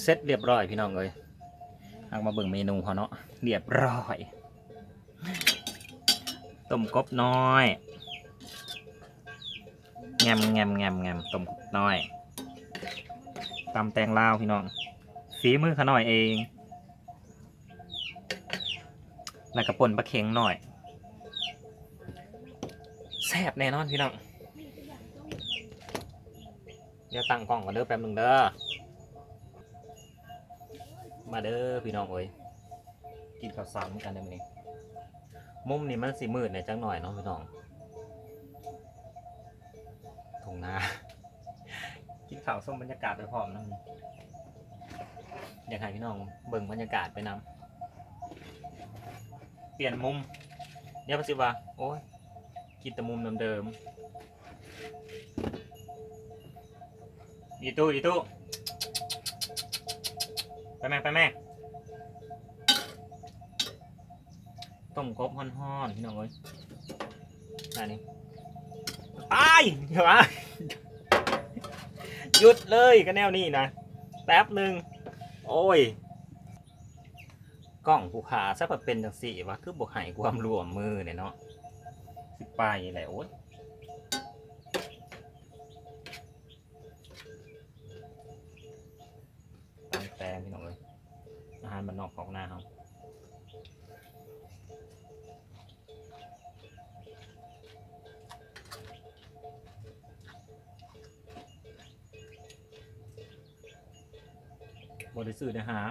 เสร็จเรียบร้อยพี่น้องเลยเอามาเบิ่งเมนูเขาเนาะเรียบร้อย ต้มกบน้อยแงมแงมแงมแงมต้มกบน้อยตำแตงลาวพี่น้องฝีมือเขาหน่อยเอง แล้วก็ป่นปลาเค็งหน่อยแซ่บแน่นอนพี่น้อง เดี๋ยวตั้งกล้องก่อนเด้อแป๊บหนึ่งเด้อ มาเด้อพี่น้องเอ้ยกินข้าวสารกันเด้อมื้อนี้มุมนี้มันสิมืดหน่ยจังหน่อยเนาะพี่น้องทงนากินข้าวส้มบรรยากาศไปพร้อมนะอยากให้พี่น้องเบิ่งบรรยากาศไปนำเปลี่ยนมุมเดี๋ยวมันสิว่าโอ้ยกินแต่มุมเดิมๆอีตู้อีตู้ ไปแม่ไปแม่ต้มกบฮ้อนๆพี่น้องเอ้ยอันนี้ตายเดี๋ยวอะหยุดเลยก็แนวนี้นะแป๊บหนึ่งโอ้ยกล้องผูขาซะเป็นจังสี่วะคือบวกหายความรวมมือเนี่ยเนาะสิไปแหละโอ๊ย แตงพี่น้องเลยอาหารมันนอกของหน้าเขาบริสุทธิ์นะฮะ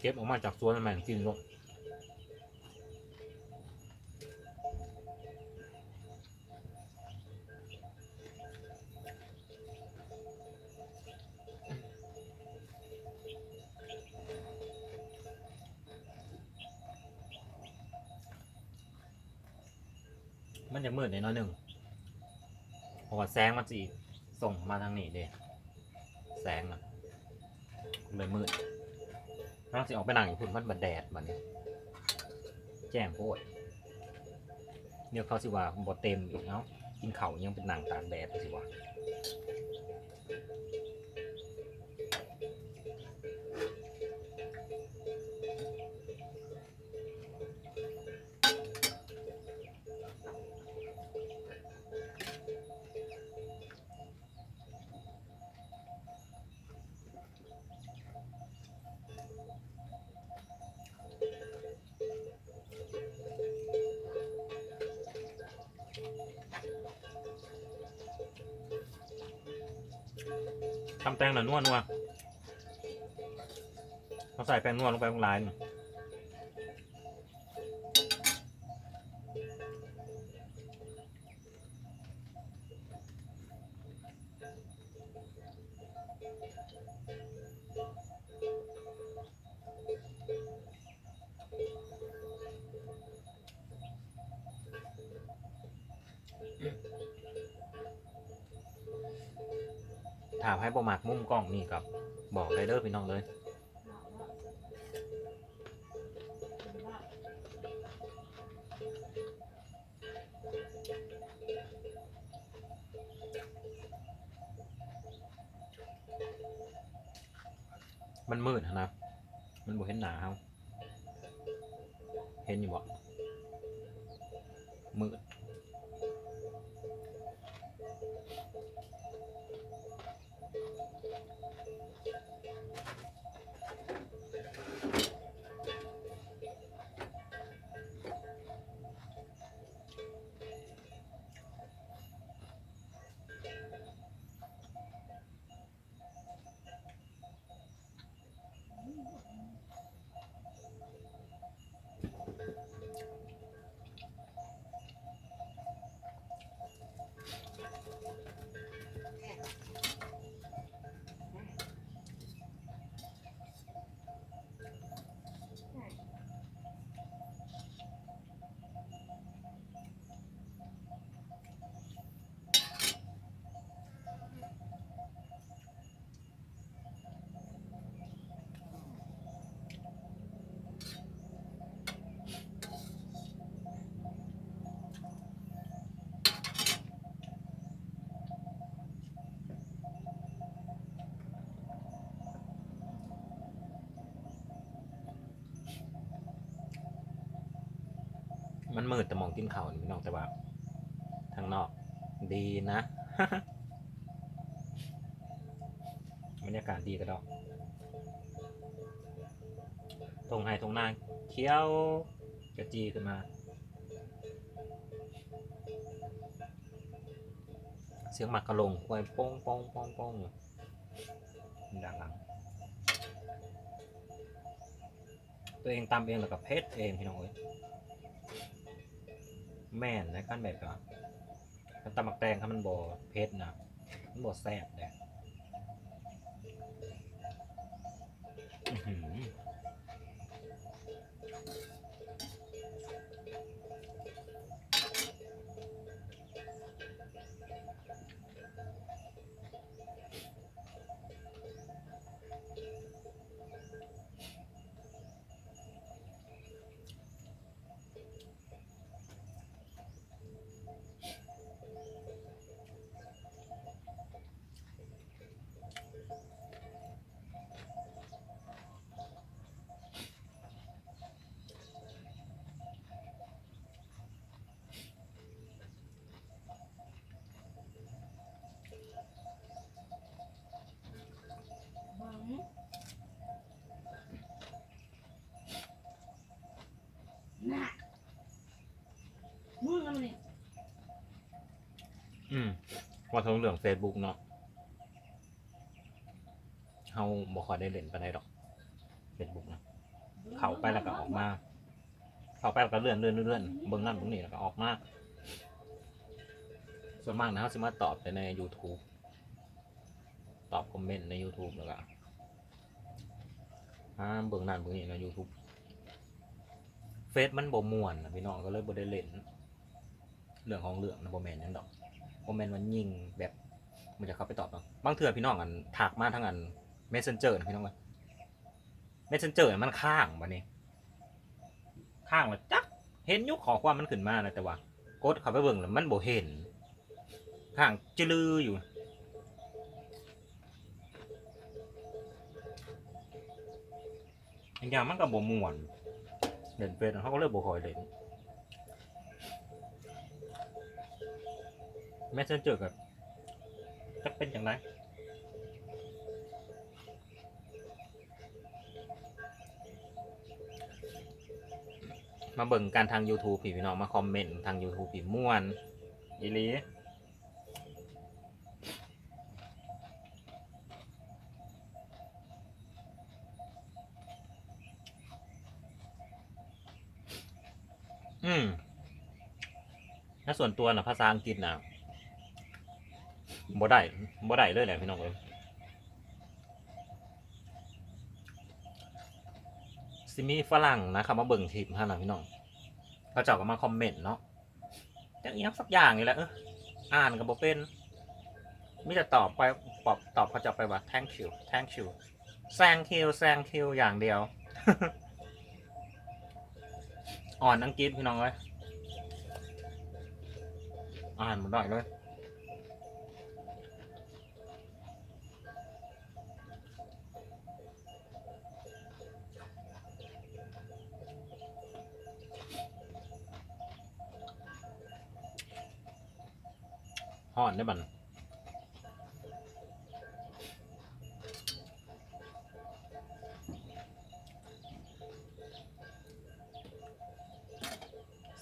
เก็บออกมาจากสวนมันกินลง มันจะมืดในน้อยหนึ่งเพราะว่าแสงมันสีส่งมาทางนี้เด้แสงอะเลยมืดน้องสิออกไปนั่งอยู่พุ่นมันบัดแดดบัดนี้ แจ้งโพดเดี๋ยวเขาสิว่าบ่เต็มอีกเนาะกินเข่ายังเป็นหนังตากแดดสิว่า แป้งหน่อยนวดนัวเราใส่แป้งนวดลงไปตรงลายนี่ ถามให้ประมากมุมกล้องนี่กับบอกเลยเด้อพี่น้องเลยมันมืดนะ มันบ่เห็นหนาเขาเห็นอยู่บ่มืด มันมืดแต่มองกินเขาวนี่พี่น้องแต่ว่าทางนอกดีนะบรรยากาศดีกระดอกตรงไฮตรงนาเคี้ยวกระจีขึ้นมา เสียงหมักกระลงไว้โป้งป้งป้งป้งดังหลัง ตัวเองตำเองแล้วก็เพชรเองพี่น้องเอ้ย แม่นในกานแบบก็มันตำหมักแตงครับมันบ่เพชรนะมันบ่แซ่บแดง มึงแล้วมันนี่อืมว่าทงเรื่อง Facebook เนาะเฮาบ่ค่อยได้เล่นปานใดดอก Facebook นะเข้าไปแล้วก็ออกมา เข้าไปแล้วก็เลื่อนเลื่อนเลื่อนเลื่อนเบิ่งนั่นเบิ่งนี่แล้วก็ออกมาส่วนมากนะเขาสิมาตอบแต่ใน YouTube ตอบคอมเมนต์ใน YouTube แล้วก็อ่าเบิ่งนั่นเบิ่งนี่ใน YouTube เฟซมันบ่ม่วนนะพี่น้องก็เลยบ่ได้เล่น เรื่องของเรื่องนะบ่แม่นหยังดอกบ่แมนว่ายิงแบบมันจะเข้าไปตอบเนาะบางเทื่อพี่น้องอันถักมาทางอัน Messenger นะพี่น้องเอ้ย Messenger น่ะมันข้างบัดนี้ ข้างแล้วจักเห็นยุคขอความมันขึ้นมานะแต่ว่ากดเข้าไปเบิ่งแล้วมันบ่เห็น ข้างจืลืออยู่ อย่างมันก็บ่ม่วนเล่นเฟซเขาก็เลยบ่คอยเล่น Messenger กับจะเป็นอย่างไรมาเบิ่งการทาง YouTube พี่พี่น้องมาคอมเมนต์ทาง YouTube พี่ม่วนอีลีอืมถ้าส่วนตัวนะภาษาอังกฤษนะ บ่ได้บ่ได้เลยแหละพี่น้องเอ้ยซิมีฝรั่งนะครับมาเบิ่งคลิปท่านนะพี่น้องเขาเจ้าก็มาคอมเมนต์เนาะจังอีกสักอย่างนี่แหละเอออ่านกับบ่เป็นมิจะตอบไปตอบตอบเขาจะไปว่า thank you thank you thank you thank you อย่างเดียว อ่อนอังกฤษพี่น้องเลยอ่านมันได้เลย ห่อนได้บัน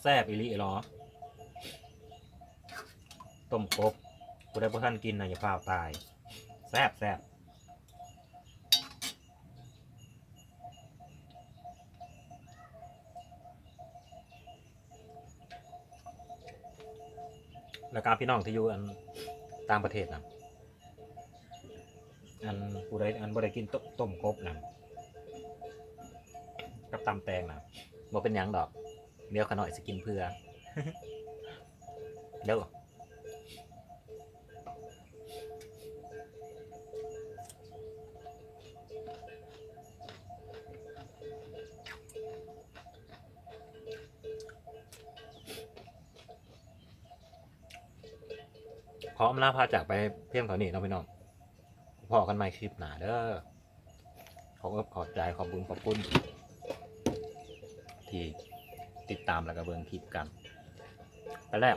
แซ่บอีหลีเหรอต้มกบกูได้พวกท่านกินนะอย่าพาวตาย แซ่บแซ่บ แล้วการพี่น้องที่อยู่อันต่างประเทศนะอันผู้ใดอันบ่ได้กินต้มต้มกบนะกับตำแตงนะบ่เป็นหยังดอก เดี๋ยวขน่อยสกินเพื่อเดี๋ยว อมแลาพาจากไปเพียงเท่านี้เนาะพี่น้องพอกันใหม่คลิปหนาเด้อขอเอบขอบใจขอบบุญขอบคุณที่ติดตามแล้วก็เบิ่งคลิปกันไปแล้ว